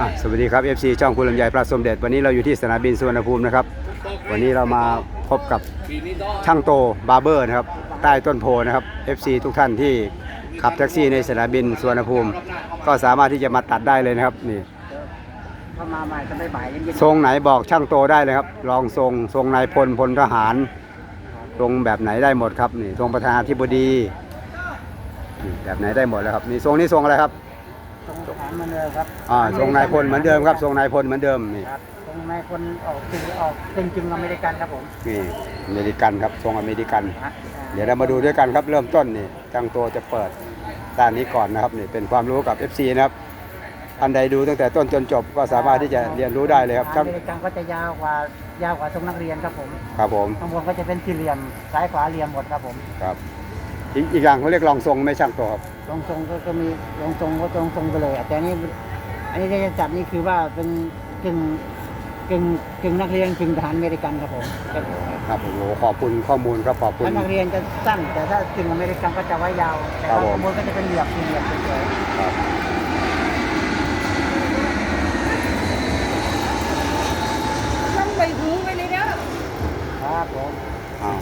อะสวัสดีครับ FC ช่องคุณลำไยพระสมเด็จ วันนี้เราอยู่ที่สนามบินสุวรรณภูมินะครับ วันนี้เรามาพบกับช่างโตบาร์เบอร์นะครับ ใต้ต้นโพนะครับ FC ทุกท่านที่ขับแท็กซี่ในสนามบินสุวรรณภูมิ ก็สามารถที่จะมาตัดได้เลยนะครับนี่เข้ามาใหม่จะไม่บ่ายเย็นทรงไหนบอกช่างโตได้เลยครับ ลองทรงทรงนายพลพลทหาร ทรงแบบไหนได้หมดครับนี่ทรงประธานาธิบดีนี่แบบไหนได้หมดแล้วครับนี่ทรงนี้ทรงอะไรครับ ตรงฐานเหมือนเดิมครับอ่าทรงนายพลเหมือนเดิมครับทรงนายพลเหมือนเดิมนี่ครับตรงนายพลออกจึงออกเป็นจึงอเมริกันครับผมนี่อเมริกันครับทรงอเมริกันฮะเดี๋ยวเรามาดูด้วยกันครับเริ่มต้นนี่จังตัวจะเปิดด้านนี้ก่อนนะครับนี่เป็นความรู้กับ FC นะครับอันใดดูตั้งแต่ต้นจนจบก็สามารถที่จะเรียนรู้ได้เลยครับอช่างเมริกันก็จะยาวกว่ายาวกว่าทรงนักเรียนครับผมครับผมข้างบนก็จะเป็นสี่เหลี่ยมซ้ายขวาเหลี่ยมหมดครับผมครับอีกอีกอย่างเขาเรียกรองทรงไม่ช่างตัวครับ ลงทรงก็ก็มีลงทรงก็ตรงทรงไปเลยอะแต่อันนี่อันนี้ที่จะจัดนี่คือว่าเป็นกึ่งกึ่งกึ่งนักเรียนกึ่งทหารอเมริกันครับผมครับโอ้โหขอบคุณข้อมูลครับขอบคุณ ถ้านักเรียนจะสั้น แต่ถ้ากึ่งอเมริกันก็จะไว้ยาว แต่ครับว่าผมข้างบนก็จะเป็นเหลี่ยมสี่เหลี่ยมสวยครับต้องไปหูไปเลยเด้อๆครับผมอ้าว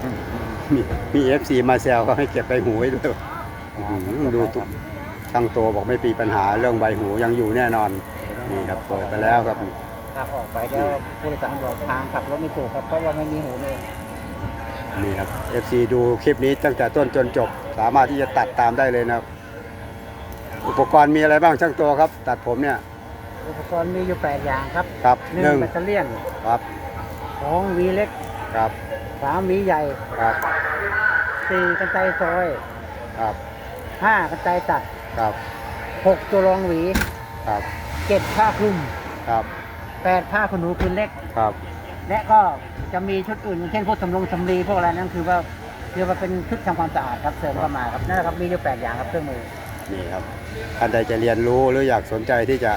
มีมี FC มาแซวก็ให้เก็บใบหูไว้ด้วย อื้อหือดูตุ๊ช่างตัวบอกไม่มีปัญหาเรื่องใบหูยังอยู่แน่นอนนี่ครับเปิดไปแล้วครับขับออกไปแล้วผู้โดยสารบอกทางขับรถไม่ถูกครับเพราะว่าไม่มีหูเลยนี่ครับ FC ดูคลิปนี้ตั้งแต่ต้นจนจบ สามารถที่จะตัดตามได้เลยนะครับ อุปกรณ์มีอะไรบ้างช่างตัวครับ ตัดผมเนี่ย อุปกรณ์มีอยู่แปดอย่างครับครับหหนึ่นึ่งงแบตเตอรี่ยนครับสองหวีเล็กครับสามหวีใหญ่ครับสี่กันไกรซอยครับ ห้ากันไกรตัดครับหกตัวรองหวีครับเจ็ดผ้าคลุมครับแปดผ้าขนหนูคืนเล็กครับ และก็จะมีชุดอื่นอย่างเช่นพวกสำรองสำลีพวกอะไรนั่นคือว่าคือว่าเป็นชุดทำความสะอาดครับเสริมเข้ามาครับนั่นแหละครับมีอยู่แปดอย่างครับเครื่องมือนี่ครับท่านใดจะเรียนรู้หรืออยากสนใจที่จะ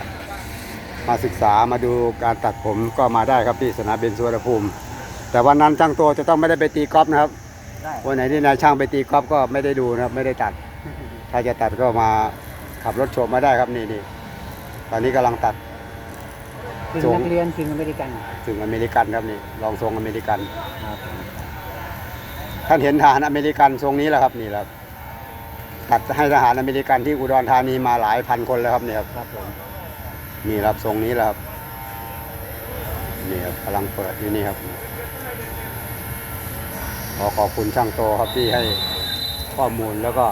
มาศึกษามาดูการตัดผมก็มาได้ครับที่สนามบินสุวรรณภูมิ แต่วันนั้นช่างตัวจะต้องไม่ได้ไปตีกอล์ฟนะครับ ได้ วันไหนที่นายช่างไปตีกอล์ฟก็ไม่ได้ดูนะครับไม่ได้ตัด ถ้าจะตัดก็มาขับรถโฉบมาได้ครับนี่นี่ตอนนี้กำลังตัดถึงส่งนักเรียนถึงอเมริกันถึงอเมริกันครับนี่ลองทรงอเมริกันครับท่านเห็นทหารอเมริกันทรงนี้แล้วครับนี่แหละครับตัดให้ทหารอเมริกันที่อุดรธานีมาหลายพันคนแล้วครับนี่ครับครับผมนี่ครับทรงนี้แหละครับนี่ครับกำลังเปิดอยู่นี่ครับขอขอบคุณช่างโตครับที่ให้ข้อมูลแล้วก็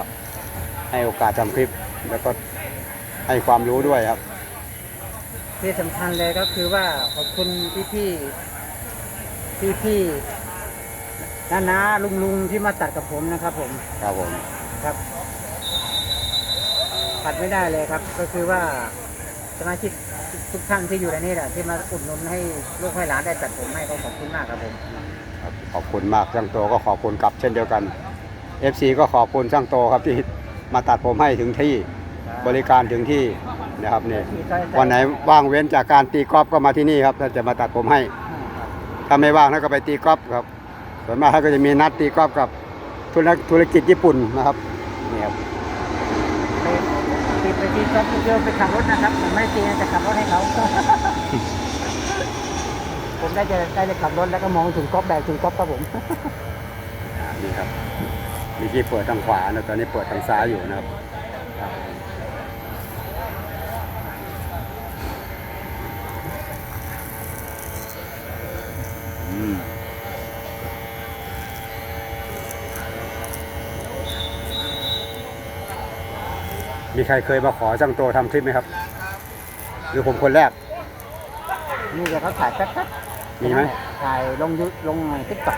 ให้โอกาสทำคลิป แล้วก็ให้ความรู้ด้วยครับ ที่สำคัญเลยก็คือว่าขอบคุณพี่พี่พี่พี่ๆน้าน้าลุงลุงๆที่มาตัดกับผมนะครับผมครับผมครับตัดไม่ได้เลยครับ ก็คือว่าสมาชิกทุกท่านที่อยู่ในนี้แหละที่มาอุดหนุนให้ลูกให้หลานได้ตัดผมให้ก็ขอบคุณมากครับผมครับขอบคุณมากช่างโตก็ขอบคุณกลับเช่นเดียวกัน FC ก็ขอบคุณช่างโตครับที่ มาตัดผมให้ถึงที่บริการถึงที่นะครับนี่วันไหนว่างเว้นจากการตีกอล์ฟก็มาที่นี่ครับท่านจะมาตัดผมให้ ถ้าไม่ว่างท่านก็ไปตีกอล์ฟครับ ส่วนมากท่านก็จะมีนัดตีกอล์ฟกับธุรธุรกิจญี่ปุ่นนะครับนี่ครับไปไปตีก็เพื่อไปขับรถนะครับผมไม่ได้ตีนะแต่ขับรถให้เขาผมได้จะได้จะขับรถแล้วก็มองถึงก๊อฟแบกถึงก๊อฟครับผมนี่ครับ เมื่อกี้เปิดทางขวานะตอนนี้เปิดทางซ้ายอยู่นะครับครับอืมมีใครเคยมาขอช่างโตทำคลิปไหมครับ หรือผมคนแรก นี่เดี๋ยวเขาถ่ายแป๊บมีไหม ถ่ายลงยุลงทิกตอก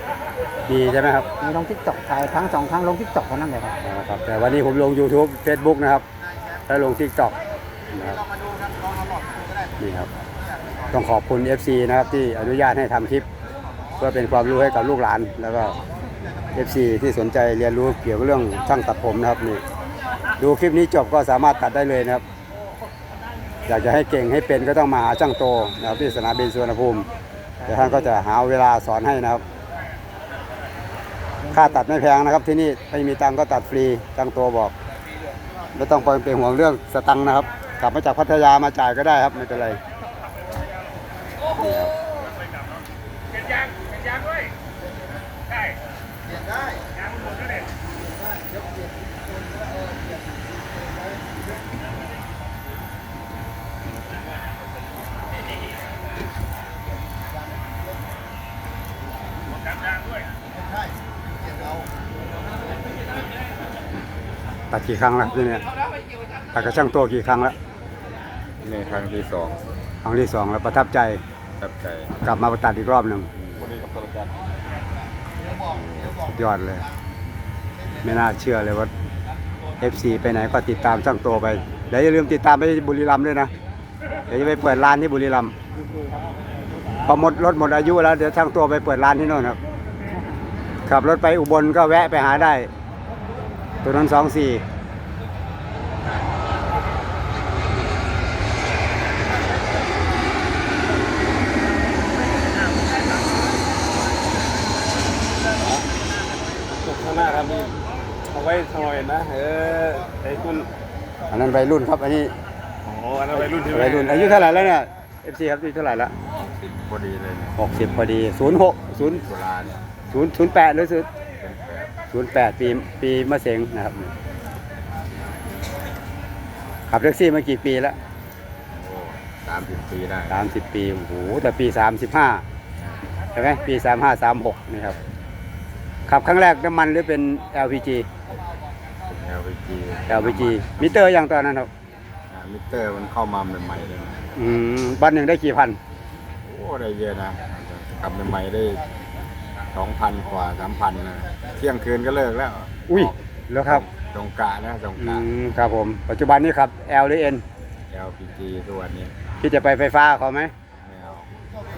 มีใช่ไหมครับมีลงทิกตอกถ่ายครั้งสองครั้งลงทิกตอกเท่านั้นเลยครับอ๋อครับ แต่วันนี้ผมลง YouTube Facebook นะครับ แล้วลง TikTok นะครับนี่ครับ ต้องขอบคุณ FC นะครับที่อนุญาตให้ทำคลิป เพื่อเป็นความรู้ให้กับลูกหลาน แล้วก็ FC ที่สนใจเรียนรู้เกี่ยวกับเรื่องช่างตัดผมนะครับนี่ดูคลิปนี้จบก็สามารถตัดได้เลยนะครับ อยากจะให้เก่งให้เป็นก็ต้องมาหาช่างโตนะครับที่สนามบินสุวรรณภูมิ แต่ท่านก็จะหาเวลาสอนให้นะครับ ค่าตัดไม่แพงนะครับ ที่นี่ไม่มีตังก็ตัดฟรีตังตัวบอกไม่ต้องไปเป็นห่วงเรื่องสตังนะครับ กลับมาจากพัทยามาจ่ายก็ได้ครับไม่เป็นไร ค เป็นยางเป็นยางด้วยได้เปลี่ยนได้ยางมันหมดแล้วเนี่ย ตัด กี่ครั้งแล้วที่เนี่ยตัดกระช่างตัวกี่ครั้งแล้วนี่ครั้งที่สองครั้งที่สองแล้วประทับใจตัดใจกลับมาตัดอีกรอบหนึ่งวันนี้กับตัวกันสุดยอดเลย ไม่น่าเชื่อเลยว่า FC ไปไหนก็ติดตามช่างตัวไปเดี๋ยวอย่าลืมติดตามไปบุรีรัมย์ด้วยนะเดี๋ยวจะไปเปิดร้านที่บุรีรัมย์พอหมดรถหมดอายุแล้วเดี๋ยวช่างตัวไปเปิดร้านที่โน่นครับขับรถไปอุบลก็แวะไปหาได้ ตัวนั้นสองสี่ ข้างหน้าครับนี่เอาไว้ทำไมนะ เออไอ้คุณ อั นนั้นวัยรุ่นครับ อันนี้อ๋ออันนั้นวัยรุ่นใช่ไหมวัยรุ่นอายุเท่าไหร่แล้วเนี่ย FC ครับอายุเท่าไหร่แล้วพอดีเลยเนี่ยหกสิบพอดีศูนย์หกศูนย์โบราณศูนย์ศูนย์แปดหรือศูนย์เป็นแปดศูนย์แปดปีปีมะเสงนะครับขับแท็กซี่มากี่ปีแล้วโอ้สามสิบปีได้สามสิบปีโอ้โหแต่ปีสามสิบห้าใช่ไหมปีสามห้าสามหกนี่ครับขับครั้งแรกน้ำมันหรือเป็น LPG LPG LPG มิเตอร์อย่างตอนนั้นครับอ่ามิเตอร์มันเข้ามาใหม่ๆเลยนะอืมบันหนึ่งได้กี่พันโอ้ได้เยอะนะกลับใหม่ๆได้สองพันกว่าสามพันนะเที่ยงคืนก็เลิกแล้วอุ้ยแล้วครับตรงกะนะตรงอืกะ มครับผมปัจจุบันนี้ครับ L หรือ N LPG ตัวนนี้พี่จะไปไฟฟ้าเขาไหมไม่เอา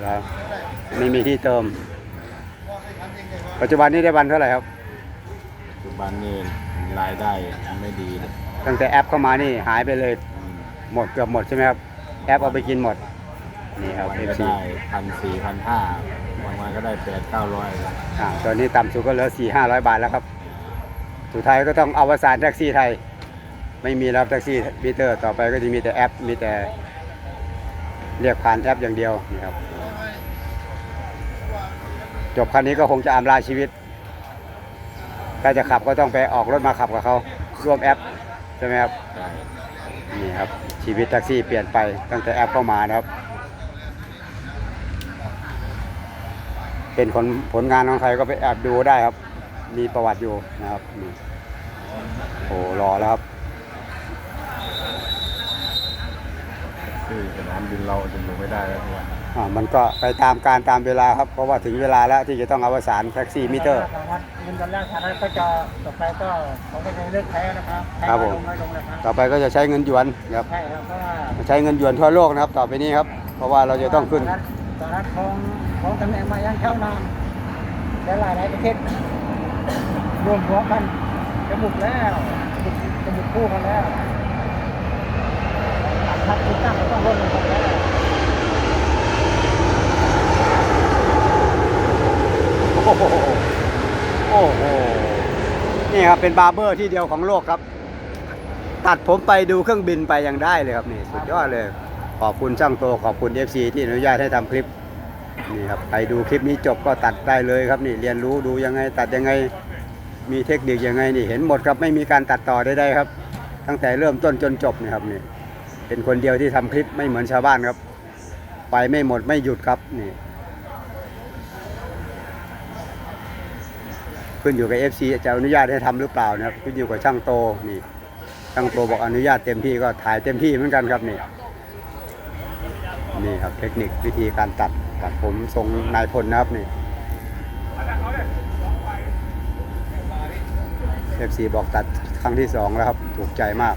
แล้วไม่มีที่เติม ปัจจุบันนี้ได้วันเท่าไหร่ครับปัจจุบันนี้ รายได้ไม่ดีเลยตั้งแต่แอปเข้ามานี่หายไปเลยอืมหมดเกือบหมดใช่ไหมครับ แอปเอาไปกินหมด นี่ครับ วันก็ FC ได้พันสี่พันห้าบางวันก็ได้แปดเก้าร้อยอ่าตอนนี้ต่ำสุดก็เหลือสี่ห้าร้อยบาทแล้วครับ สุดท้ายก็ต้องเอาวสานแท็กซี่ไทย ไม่มีแล้วแท็กซี่มิเตอร์ต่อไปก็จะมีแต่แอป มีแต่เรียกผ่านแอปอย่างเดียวนี่ครับ จบคันนี้ก็คงจะอำลาชีวิต ถ้าจะขับก็ต้องไปออกรถมาขับกับเขาร่วมแอปใช่ไหมครับนี่ครับชีวิตแท็กซี่เปลี่ยนไปตั้งแต่แอปเข้ามานะครับ เป็นคนผลงานของใครก็ไปแอบดูได้ครับ มีประวัติอยู่นะครับโอ้รอแล้วครับที่สนามบินเราจะอยู่ไม่ได้แล้วเนี่ยอ่า มันก็ไปตามการตามเวลาครับ เพราะว่าถึงเวลาแล้วที่จะต้องเอาวสานแท็กซี่มิเตอร์เงินดอลลาร์สหรัฐก็จะต่อไปก็เขาก็จะเลิกแพ้นะครับแพ้ครับน้ผอยมลงน้อยลงนะครับต่อไปก็จะใช้เงินหยวนครับใช่ครับเพราะว่าใช้เงินหยวนทั่วโลกนะครับ ต่อไปนี้ครับ เพราะว่าเราจะต้องขึ้นสหรัฐสหรัฐของของตำแหน่งมายังเท่านานและหลายหลายๆประเทศรวมหัวกันจะบุกแล้วจะบุกจะบุกคู่กันแล้วทัพที่ตั้งก็ต้องร่วมมือกันแล้ว โอ้โหโอ้โห นี่ครับเป็นบาร์เบอร์ที่เดียวของโลกครับ ตัดผมไปดูเครื่องบินไปยังได้เลยครับนี่สุดยอดเลย ขอบคุณช่างโตขอบคุณ FC ที่อนุญาตให้ทำคลิปนี่ครับใครดูคลิปนี้จบก็ตัดได้เลยครับนี่เรียนรู้ดูยังไงตัดยังไงมีเทคนิคยังไงนี่เห็นหมดครับไม่มีการตัดต่อใดๆครับ ตั้งแต่เริ่มต้นจนจบนี่ครับนี่เป็นคนเดียวที่ทำคลิปไม่เหมือนชาวบ้านครับ ไปไม่หมดไม่หยุดครับนี่ ขึ้นอยู่กับ FC จะอนุญาตให้ทำหรือเปล่านะครับขึ้นอยู่กับช่างโตนี่ช่างโตบอกอนุญาตเต็มที่ก็ถ่ายเต็มที่เหมือนกันครับนี่นี่ครับเทคนิควิธีการตัดตัดผมทรงนายพลนะครับนี่ FC บอกตัดครั้งที่สองแล้วครับถูกใจมาก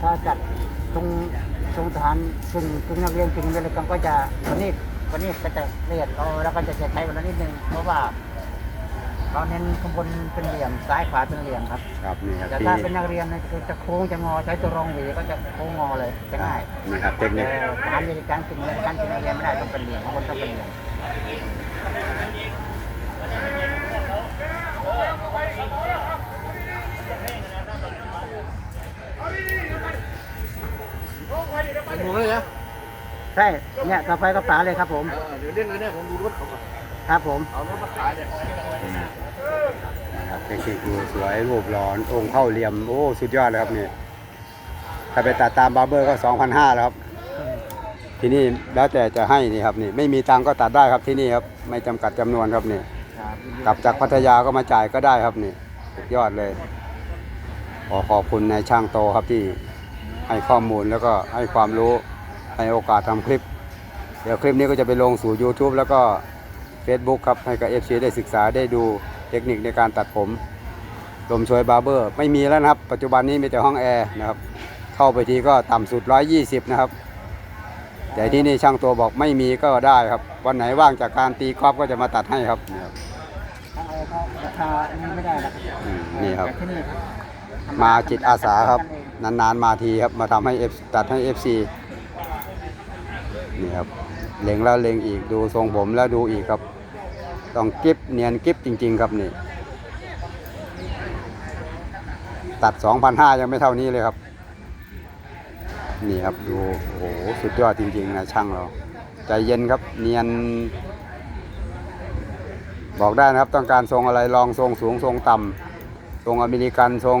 ถ้าจัดตรงตรงฐานซึ่งซึ่งนักเรียนจึงเรียนกันก็จะวันนี้วันนี้ก็จะเอียดเราแล้วก็จะใช้วันละนิดนึงเพราะว่า เราเน้นข้างบนเป็นเหลี่ยมซ้ายขวาเป็นเหลี่ยมครับ ครับนี่ครับแต่ปีถ้าเป็นนักเรียนเนี่ยคือจะโค้งจะงอใช้ตัวรองหวีก็จะโค้งงอเลยจะง่ายนี่ครับเทคนิแต่คการเรียนการสิ่งในการสิ่งนักเรียนไม่ได้ต้องเป็นเหลี่ยมข้างบนต้องเป็นเหลี่ยมคใช่เนี่ยต่อไปก็ป๋าเลยครับผม เดี๋ยวเล่นเลยเนี่ยผมดูรถเขาก่อนครับผม เอารถมาขายเนี่ยนะครับ เทคนิคดูสวยรูปหลอนองค์เข้าเหลี่ยมโอ้สุดยอดเลยครับนี่ถ้าไปตัดตามบาร์เบอร์ก็2,500แล้วครับ ที่นี่แล้วแต่จะให้นี่ครับนี่ไม่มีตังก็ตัดได้ครับที่นี่ครับไม่จำกัดจำนวนครับนี่กลับจากพัทยาก็มาจ่ายก็ได้ครับนี่สุดยอดเลยขอขอบคุณนายช่างโตครับที่ให้ข้อมูลแล้วก็ให้ความรู้ให้โอกาสทำคลิป เดี๋ยวคลิปนี้ก็จะไปลงสู่ YouTube แล้วก็ Facebook ครับให้กับ FC ได้ศึกษาได้ดู เทคนิคในการตัดผมลมช่วยบาร์เบอร์ ไม่มีแล้วนะครับ ปัจจุบันนี้มีแต่ห้องแอร์นะครับ เข้าไปทีก็ต่ำสุด 120 นะครับ แต่ที่นี่ช่างตัวบอกไม่มีก็ได้ครับ วันไหนว่างจากการตีกอล์ฟก็จะมาตัดให้ครับนี่ครับทางอะไรก็ราคาอันนี้ไม่ได้หรอกอืมนี่ครับที่นี่มาจิตอาสาครับ นานๆมาทีครับ มาทำให้ F ตัดให้ FC นี่ครับเล็งแล้วเล็งอีกดูทรงผมแล้วดูอีกครับ ต้องกิฟเนียนกิฟจริง ๆ ครับนี่ ตัด 2,500 ยังไม่เท่านี้เลยครับ นี่ครับดูโอ้โหสุดยอดจริง ๆ นะช่างเรา ใจเย็นครับเนียน บอกได้นะครับต้องการทรงอะไรลองทรงสูงทรงต่ำทรงอเมริกันทรง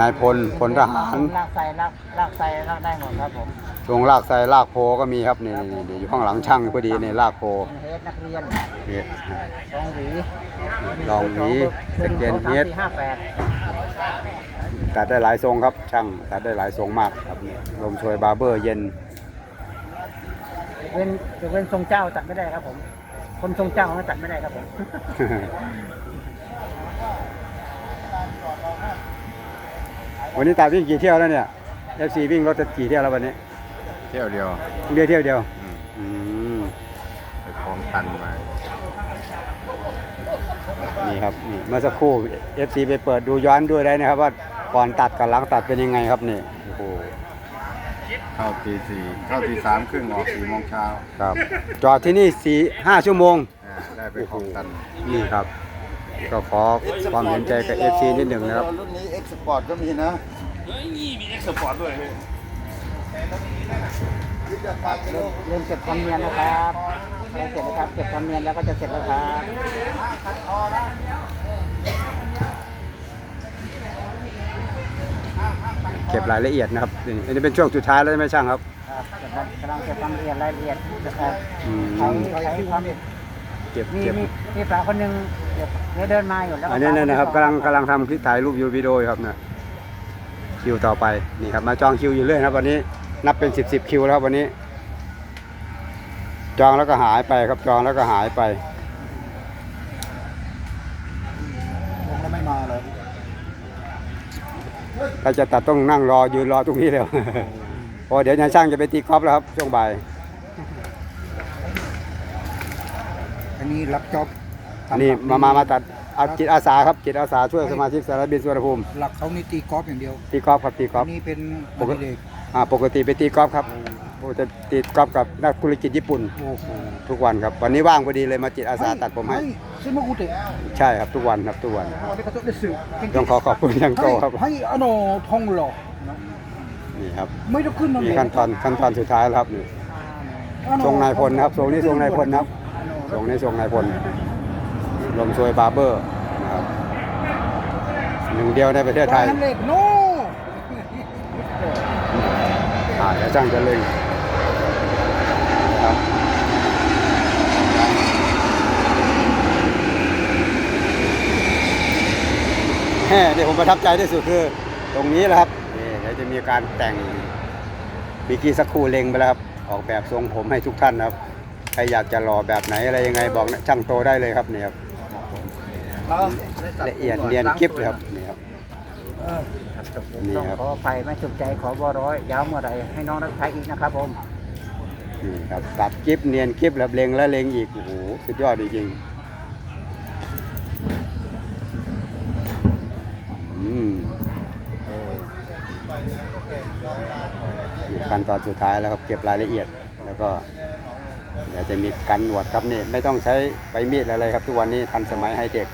นายพลพลทหารลากใส่ลากลากใส่ลากได้หมดครับผม ทรงลากไซลากโพก็มีครับนี่นี่นี่อยู่ข้างหลังช่างพอดีนี่ลากโพเฮดนักเรียนนี่สองหวีลองหวีสเกนเฮดห้าแปดตัดได้หลายทรงครับ ช่างตัดได้หลายทรงมากครับนี่ลมช่วยบาร์เบอร์เย็นเว้นเว้นทรงเจ้าตัดไม่ได้ครับผมคนทรงเจ้าเขาตัดไม่ได้ครับผมวันนี้ตาวิ่งกี่เที่ยวแล้วเนี่ย FC วิ่งรถจะกี่เที่ยวแล้ววันนี้ เที่ยวเดียวเดียวเที่ยวเดียวอืมอืมไปคลองตันมานี่ครับนี่เมื่อสักครู่ FC ไปเปิดดูย้อนด้วยได้นะครับ ว่าก่อนตัดกับหลังตัดเป็นยังไงครับนี่โอ้โหเข้าตีสี่เข้าตีสามครึ่งออกสี่โมงเช้าครับ จอดที่นี่สี่ห้าชั่วโมง อ่าได้ไปคลองตันนี่ครับ ก็ขอความเห็นใจกับ FC นิดหนึ่งนะครับ รุ่นนี้เอ็กซ์พอร์ตก็มีนะ เฮ้ยนี่มีเอ็กซ์สปอร์ตด้วยเฮ้ย เริ่มเก็บความเนียนนะครับเริ่มเสร็จแล้วครับ เก็บความเนียนแล้วก็จะเสร็จแล้วครับเก็บรายละเอียดนะครับนี่อันนี้เป็นช่วงสุดท้ายแล้วใช่ไหมช่างครับครับกำลังเก็บความละเอียดรายละเอียดนะครับอืมใช้ใช้ความเก็บมีเก็บมีมีสาวคนหนึ่งเดี๋ยวเดี๋ยวเดินมาอยู่แล้วก็อันนี้เนี่ยนะครับสาวกำลังกำลังทำคลิปถ่ายรูปอยู่วิดีโออยู่ครับนะคิวต่อไปนี่ครับมาจองคิวอยู่เรื่อยนะครับวันนี้ นับเป็นสิบสิบคิวแล้วครับวันนี้ จองแล้วก็หายไปครับจองแล้วก็หายไปผมก็ไม่มาเลยถ้าจะตัดต้องนั่งรอยืนรอตรงนี้เลยเพราะเดี๋ยวนายช่างจะไปตีกอล์ฟแล้วครับช่วงบ่าย อันนี้รับจ็อบนี่มามามาตัดเอาจิตอาสาครับจิตอาสาช่วยสมาชิกสารบินสุวรรณภูมิหลักเขานี่ตีกอล์ฟอย่างเดียวตีกอล์ฟครับตีกอล์ฟนี่เป็นปกติ อ่าปกติไปตีกอล์ฟครับโอ้จะตีกอล์ฟกับนักธุรกิจญี่ปุ่น โอ้โหทุกวันครับวันนี้ว่างพอดีเลยมาจิตอาสาตัดผมให้ซิมากุเตะใช่ครับทุกวันครับทุกวันอันนี้ก็ต้องได้สื่อต้องขอขอบคุณยังโตครับให้อโนทองหล่อนี่ครับไม่ต้องขึ้นมามีขั้นตอนขั้นตอนสุดท้ายแล้วครับนี่ทรงนายพลนะครับทรงนี้ทรงนายพลนะครับทรงนี้ทรงนายพลลมซวยบาร์เบอร์นะครับหนึ่งเดียวในประเทศไทยเล็กโน่ อ่าเดี๋ยวช่างจะเล็งนะครับแห่ที่ผมประทับใจที่สุดคือตรงนี้แหละครับนี่เดี๋ยวจะมีการแต่งบิกี้สักครู่เล็งไปแล้วครับ ออกแบบทรงผมให้ทุกท่านนะครับใครอยากจะหล่อแบบไหนอะไรยังไงบอกนะช่างโตได้เลยครับนี่ครับละเอียดเนียนกริบเลยครับนี่ครับ นี่ต้องครับ ขออภัยไม่สุขใจขอบอร้อยยาวเมื่อไหรให้น้องรับใช้อีกนะครับผมนี่ครับตัดกิฟเนียนกิฟแล้วเล็งแล้วเล็งอีกโอ้โหสุดยอดจริงๆอืมนี่ขั้นตอนสุดท้ายแล้วครับเก็บรายละเอียด แล้วก็เดี๋ยวจะมีกันหนวดครับนี่ไม่ต้องใช้ใบมีดอะไรครับ ทุกวันนี้ทันสมัยไฮเทค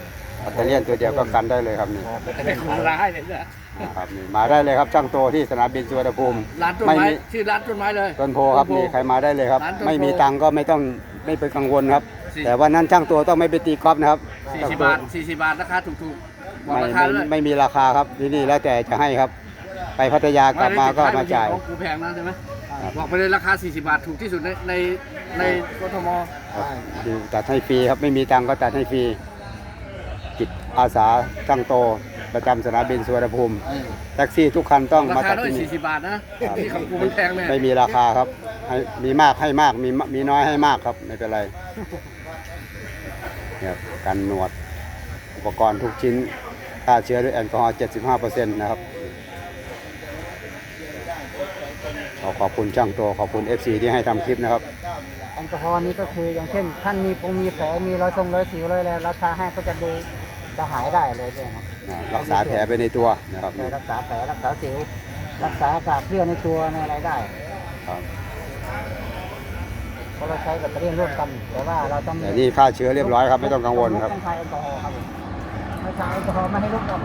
แบตเตอรี่ตัวเดียวก็กันได้เลยครับนี่จะเป็นคนร้ายเลยเนี่ยนะครับนี่มาได้เลยครับช่างโตที่สนามบินสุวรรณภูมิร้านต้นไม่ไม้มีชื่อร้านต้นไม้เลยต้นโพครับนี่ใครมาได้เลยครับร้านต้นโพไม่มีตังค์ก็ไม่ต้องไม่ไปกังวลครับสี่แต่วันนั้นช่างตัวต้องไม่ไปตีกอล์ฟนะครับสี่ช่างสิบตัวบาทสี่สิบบาทราคาถูกๆบอกไม่ราคาไม่เลยไม่มีราคาครับที่นี่แล้วแต่จะให้ครับ ไปพัทยากลับมาก็มาจ่ายของกูแพงนะใช่ไหมครับบอกไปเลยราคา 40 บาทถูกที่สุดในในในกทมครับตัดให้ฟรีครับไม่มีตังค์ก็ตัดให้ฟรี จิตอาสาช่างโตประจำสนามบินสุวรรณภูมิ แท็กซี่ทุกคันต้องรามาคาตัดด้วยที่นี่40 บาทนะครับที่ของกูมันแพงแม่ไม่มีราคาครับให้มีมากให้มากมีมมีน้อยให้มากครับไม่เป็นไรเนี่ยครับกันหนวดอุปกรณ์ทุกชิ้นฆ่าเชื้อด้วยแอลกอฮอล์75%นะครับขอขอบคุณช่างตัวขอบคุณ FC ที่ให้ทำคลิปนะครับ แอลกอฮอล์นี้ก็คืออย่างเช่น ท่านมีปงมีแผลมีรอยทรงรอยสิวรอยอะไรเราทาให้ก็จะดู จะหายได้เลยด้วยครับอ่ารักษาแผลไปในตัวนะครับไปรักษาแผลรักษาสิวรักษาอากาศเคลื่อนในตัวในอะไรได้ครับเพราะเราใช้แบตเตอรี่ร่วมกันแต่ว่าเราต้องแต่นี่ฆ่าเชื้อเรียบร้อยครับไม่ต้องกังวลครับ ต้องใช้แอลกอฮอล์ครับผมไม่ใช้แอลกอฮอล์ไม่ให้ลุกครับ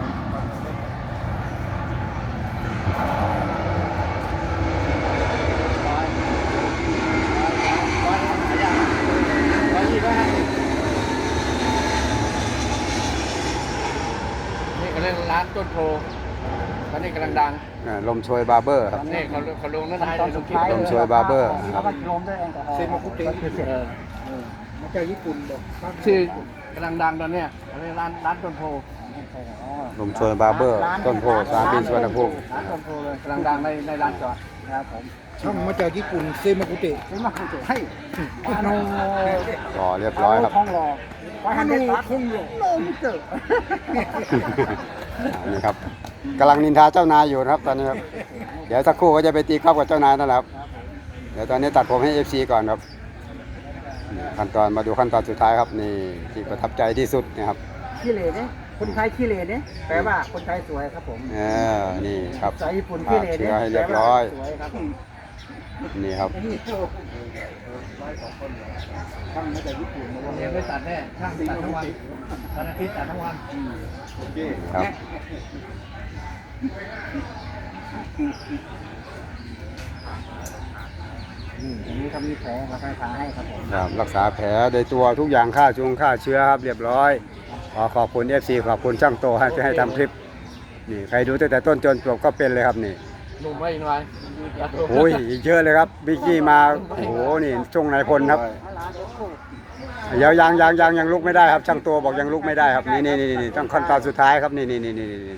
นี่เขาเรียกร้านต้นโพตอนนี้กำลังดังอ่าลมโชยบาร์เบอร์ครับ นี่เขาเขาลงนั่นให้ตอนลสุงดคลิปท้ายลมช่วยบาร์เบอร์ แล้วก็โรมด้วยแอลกอฮอล์เซมาคุเตะคือเสร็จเออมาจากญี่ปุ่นบอกชื่อกำลังดังตอนเนี้ยเขาเรียกร้านร้านต้นโพลมโชยบาร์เบอร์ ต้นโพสนามบินสุวรรณภูมิร้านต้นโพเลยกำลังดังในในร้านจอดนะครับผมช่องมาจากญี่ปุ่นเซมาคุเตะเซมาคุเตะให้อาโนก็เรียบร้อยครับทองหล่ออาโนทองหล่อโนมิเตอร์อ่า นี่ครับกำลังนินทาเจ้านายอยู่นะครับ ตอนนี้ครับเดี๋ยวสักครู่ก็จะไปตีกอล์ฟกับเจ้านายนั่นแหละครับ เดี๋ยวตอนนี้ตัดผมให้ FC ก่อนครับนี่ขั้นตอนมาดูขั้นตอนสุดท้ายครับนี่ที่ประทับใจที่สุดนะครับขี้เหร่เนี่ยคนไทยขี้เหร่เนี่ยแปลว่าคนไทยสวยครับผมเออนี่ครับภาษาญี่ปุ่นฆ่าขี้เหร่เชื้เนี่อยให้เรียบร้อยสวยครับ นี่ครับนี่โชว์ช่างมาจากญี่ปุ่นมาเรียนไม่ตัดแน่ช่างตัดทั้งวันวันอาทิตย์ตัดทั้งวันครับนี่อันนี้เขามีแผลเราให้ทาให้ครับผมครับรักษาแผลโดยตัวทุกอย่างฆ่าชุงฆ่าเชื้อครับ เรียบร้อย ขอขอบคุณ FC ขอบคุณช่างโตให้ที่ให้ทำคลิป นี่ใครดูตั้งแต่ต้นจนจบก็เป็นเลยครับนี่ หนุ่มไม่หน่อยโอ้ยอีกเยอะเลยครับบิกกี้มาโอ้โหนี่ช่วงนายพลครับเดี๋ยวยังยังยังยังลุกไม่ได้ครับ ช่างตัวบอกยังลุกไม่ได้ครับนี่นี่นี่นี่ต้องขั้นตอนสุดท้ายครับนี่นี่นี่นี่นี่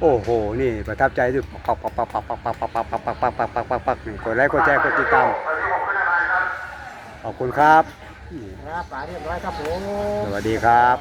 โอ้โหนี่ประทับใจที่ปักปักปักปักปักปักปักปักปักปักปักปักปักปักปักนี่กดไลค์กดแชร์กดติดตามขอบคุณครับครับป๋าเรียบร้อยครับผมสวัสดีครับ